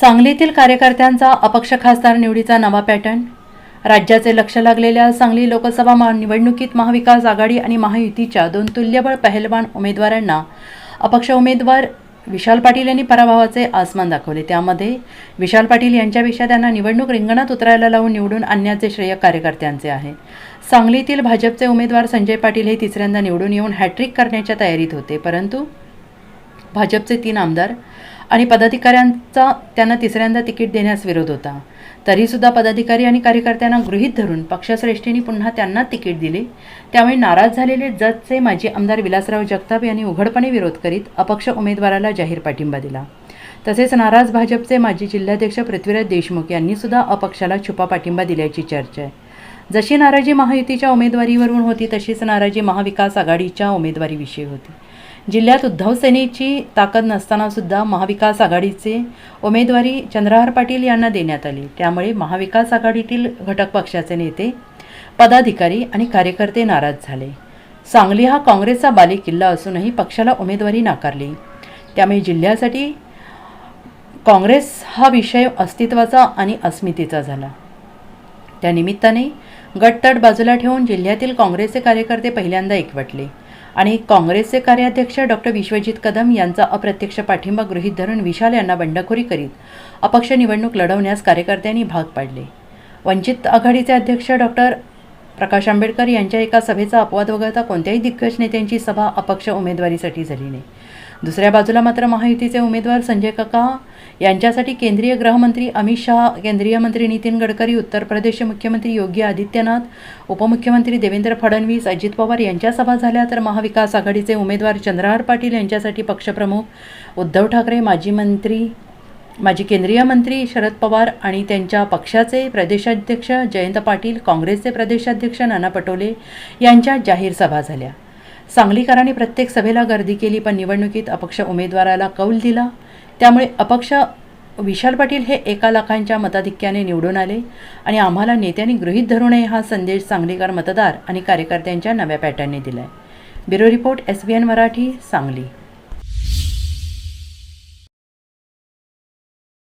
सांगलीतील कार्यकर्त्यांचा अपक्ष खासदार निवडीचा नवा पॅटर्न? राज्याचे लक्ष लागलेल्या सांगली लोकसभा मा- निवडणुकीत महाविकास आघाडी आणि महायुतीच्या दोन तुल्यबळ पहलवान उमेदवारांना अपक्ष उमेदवार विशाल पाटील यांनी पराभवाचे आसमान दाखवले. त्यामध्ये विशाल पाटील यांच्यापेक्षा त्यांना निवडणूक रिंगणात उतरायला लावून निवडून आणण्याचे श्रेय कार्यकर्त्यांचे आहे. सांगलीतील भाजपचे उमेदवार संजय पाटील हे तिसऱ्यांदा निवडून येऊन हॅट्रिक करण्याच्या तयारीत होते. परंतु भाजपचे तीन आमदार आणि पदाधिकाऱ्यांचा त्यांना तिसऱ्यांदा तिकीट देण्यास विरोध होता. तरीसुद्धा पदाधिकारी आणि कार्यकर्त्यांना गृहीत धरून पक्षश्रेष्ठींनी पुन्हा त्यांना तिकीट दिले. त्यामुळे नाराज झालेले जतचे माजी आमदार विलासराव जगताप यांनी उघडपणे विरोध करीत अपक्ष उमेदवाराला जाहीर पाठिंबा दिला. तसेच नाराज भाजपचे माजी जिल्हाध्यक्ष पृथ्वीराज देशमुख यांनीसुद्धा अपक्षाला छुपा पाठिंबा दिल्याची चर्चा आहे. जशी नाराजी महायुतीच्या उमेदवारीवरून होती तशीच नाराजी महाविकास आघाडीच्या उमेदवारीविषयी होती. जिल्ह्यात उद्धव सेनेची ताकद नसतानासुद्धा महाविकास आघाडीचे उमेदवारी चंद्रहार पाटील यांना देण्यात आली. त्यामुळे महाविकास आघाडीतील घटक पक्षाचे नेते पदाधिकारी आणि कार्यकर्ते नाराज झाले. सांगली हा काँग्रेसचा बालेकिल्ला असूनही पक्षाला उमेदवारी नाकारली. त्यामुळे जिल्ह्यासाठी काँग्रेस हा विषय अस्तित्वाचा आणि अस्मितेचा झाला. त्यानिमित्ताने गटतट बाजूला ठेवून जिल्ह्यातील काँग्रेसचे कार्यकर्ते पहिल्यांदा एकवटले. आणि काँग्रेसचे कार्याध्यक्ष डॉक्टर विश्वजित कदम यांचा अप्रत्यक्ष पाठिंबा गृहीत धरून विशाल यांना बंडखोरी करीत अपक्ष निवडणूक लढवण्यास कार्यकर्त्यांनी भाग पाडले. वंचित आघाडीचे अध्यक्ष डॉक्टर प्रकाश आंबेडकर यांच्या एका सभेचा अपवाद वगळता कोणत्याही दिग्गज नेत्यांची सभा अपक्ष उमेदवारीसाठी झाली नाही. दुसऱ्या बाजूला मात्र महायुतीचे उमेदवार संजय काका यांच्यासाठी केंद्रीय गृहमंत्री अमित शहा केंद्रीय मंत्री नितीन गडकरी उत्तर प्रदेशचे मुख्यमंत्री योगी आदित्यनाथ उपमुख्यमंत्री देवेंद्र फडणवीस अजित पवार यांच्या सभा झाल्या. तर महाविकास आघाडीचे उमेदवार चंद्रहार पाटील यांच्यासाठी पक्षप्रमुख उद्धव ठाकरे माजी मंत्री माजी केंद्रीय मंत्री शरद पवार आणि त्यांच्या पक्षाचे प्रदेशाध्यक्ष जयंत पाटील काँग्रेसचे प्रदेशाध्यक्ष नाना पटोले यांच्या जाहीर सभा झाल्या. सांगलीकरांनी प्रत्येक सभेला गर्दी केली पण निवडणुकीत अपक्ष उमेदवाराला कौल दिला. त्यामुळे अपक्ष विशाल पाटील हे एका लाखांच्या मताधिक्याने निवडून आले आणि आम्हाला नेत्यांनी गृहीत धरू नये हा संदेश सांगलीकर मतदार आणि कार्यकर्त्यांच्या नव्या पॅटर्नने दिलाय. Bureau report S B N Marathi Sangli.